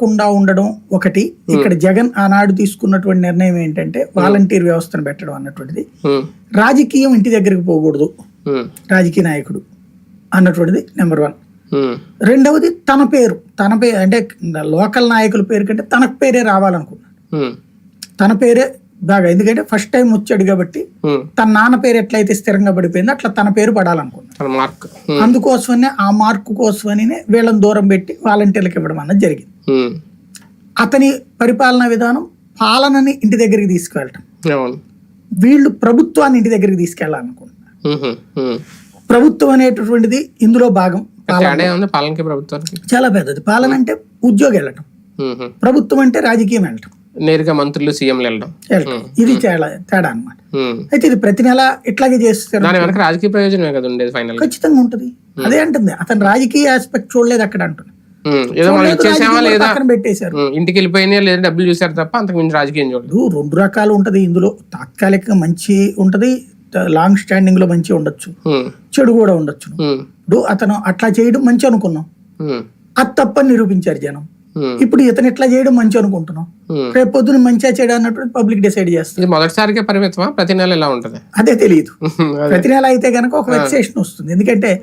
కుండా ఉండడం ఒకటి. ఇక్కడ జగన్ ఆనాడు తీసుకున్నటువంటి నిర్ణయం ఏంటంటే వాలంటీర్ వ్యవస్థను పెట్టడం అన్నటువంటిది. రాజకీయం ఇంటి దగ్గరికి పోకూడదు. రాజకీయ నాయకుడు అన్నటువంటిది నెంబర్ వన్. రెండవది తన పేరు. తన పేరు అంటే లోకల్ నాయకుల పేరు కంటే తన పేరే రావాలనుకున్నాడు తన పేరే బాగా ఎందుకంటే ఫస్ట్ టైం వచ్చాడు కాబట్టి. తన నాన్న పేరు ఎట్లయితే స్థిరంగా పడిపోయిందో అట్లా తన పేరు పడాలనుకున్నాడు మార్క్ ఉమ్, అందుకోసమనే ఆ మార్కు కోసమని వీళ్ళని దూరం పెట్టి వాలంటీర్లకు ఇవ్వడం అన్నది జరిగింది. ఉమ్, అతని పరిపాలనా విధానం పాలనని ఇంటి దగ్గరికి తీసుకువెళ్ళటం. వీళ్ళు ప్రభుత్వాన్ని ఇంటి దగ్గరికి తీసుకెళ్ళాలనుకుంటున్నారు. ఉమ్. ప్రభుత్వం అనేటటువంటిది ఇందులో భాగం పాలనకి ప్రభుత్వానికి. చాలా పెద్దది. పాలన అంటే ఉద్యోగం వెళ్ళటం. ప్రభుత్వం అంటే రాజకీయం వెళ్ళటం. నేరుగా మంత్రులు సీఎంలు వెళ్ళడం. ఇది తేడా తేడా అనమాట. అయితే ఇది ప్రతి నెల ఇట్లాగే చేస్తారు. దాని వెనక రాజకీయ ప్రయోజనమే కదా ఉండేది ఫైనల్ ఖచ్చితంగా ఉంటది. అదే అంటుంది. అతను రాజకీయ ఆస్పెక్ట్ చూడలేదు అక్కడ అంటున్నా ఏదో మనం ఇచ్చేసామా రాజకీయం లేదా? పక్కన పెట్టేశారు. ఉమ్, ఇంటికి వెళ్ళిపోయినా లేదా డబ్బులు చూసారు తప్ప అంతకు మించి రాజకీయం ఇప్పుడు రెండు రకాలు ఉంటది ఇందులో. తాత్కాలికంగా మంచి ఉంటది లాంగ్ స్టాండింగ్లో మంచి ఉండొచ్చు. చెడు కూడా ఉండొచ్చు అతను అట్లా చేయడం మంచి అనుకున్నాం. అది తప్పని నిరూపించారు జనం. ఇప్పుడు ఇతను ఇట్లా చేయడం మంచి అనుకుంటున్నాం. రేపు పొద్దున మంచిగా చేయడం అన్నట్టు పబ్లిక్ డిసైడ్ చేస్తారు. ఇది మొదటిసారికే పరిమితమా? ప్రతి నెల ఇలా ఉంటది? అదే తెలియదు ప్రతి నెల అయితే కనుక ఒక వెక్సేషన్ వస్తుంది. ఎందుకంటే